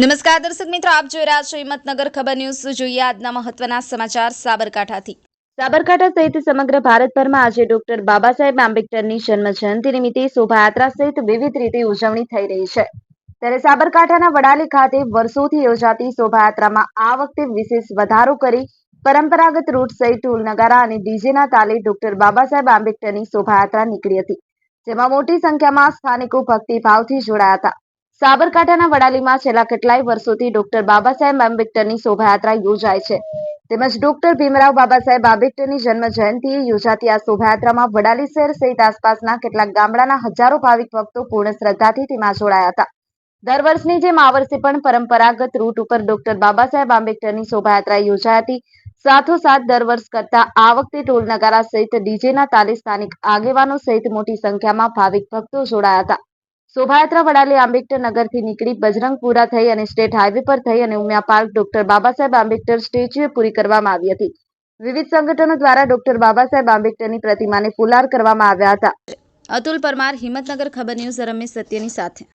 નમસ્કાર દર્શક મિત્રો, આપ જોઈ રહ્યા છો હિંમતનગર ખબર ન્યૂઝ. જોઈએ આજના મહત્વના સમાચાર સાબરકાંઠાથી. સાબરકાંઠા સહિત સમગ્ર ભારતભરમાં આજે ડોક્ટર બાબા સાહેબ આંબેડકરની જન્મ જયંતિ નિમિત્તે શોભાયાત્રા સહિત વિવિધ રીતે ઉજવણી થઈ રહી છે. ત્યારે સાબરકાંઠાના વડાલી ખાતે વર્ષોથી યોજાતી શોભાયાત્રામાં આ વખતે વિશેષ વધારો કરી પરંપરાગત રૂટ સહિત ઢોલ નગારા અને ડીજેના તાલે ડોક્ટર બાબા સાહેબ આંબેડકરની શોભાયાત્રા નીકળી હતી, જેમાં મોટી સંખ્યામાં સ્થાનિકો ભક્તિભાવથી જોડાયા હતા. સાબરકાંઠાના વડાલીમાં છેલ્લા કેટલાય વર્ષોથી ડોક્ટર બાબા સાહેબ આંબેડકરની શોભાયાત્રા યોજાય છે. તેમજ ડોક્ટર ભીમરાવ બાબા સાહેબ આંબેડકરની જન્મ જયંતિએ યોજાતી આ શોભાયાત્રામાં વડાલી શહેર સહિત આસપાસના કેટલાક ગામડાના હજારો ભાવિક ભક્તો પૂર્ણ શ્રદ્ધાથી તેમાં જોડાયા હતા. દર વર્ષની જેમ આ વર્ષે પણ પરંપરાગત રૂટ ઉપર ડોક્ટર બાબા સાહેબ આંબેડકરની શોભાયાત્રા યોજાઈ હતી સાથોસાથ દર વર્ષ કરતા આ વખતે ટોલ નગારા સહિત ડીજેના તાલે સ્થાનિક આગેવાનો સહિત મોટી સંખ્યામાં ભાવિક ભક્તો જોડાયા હતા. શોભાયાત્રા વડાલી આંબેડકર નગરથી નીકળી બજરંગપુરા થઈ અને સ્ટેટ હાઈવે પર થઈ અને ઉમિયા પાર્ક ડોક્ટર બાબા સાહેબ આંબેડકર સ્ટેચ્યુએ પૂરી કરવામાં આવી હતી. વિવિધ સંગઠનો દ્વારા ડોક્ટર બાબા સાહેબ આંબેડકરની પ્રતિમાને ફુલાર કરવામાં આવ્યા હતા. અતુલ પરમાર, હિંમતનગર ખબર ન્યૂઝ, રમેશ સત્યની સાથે.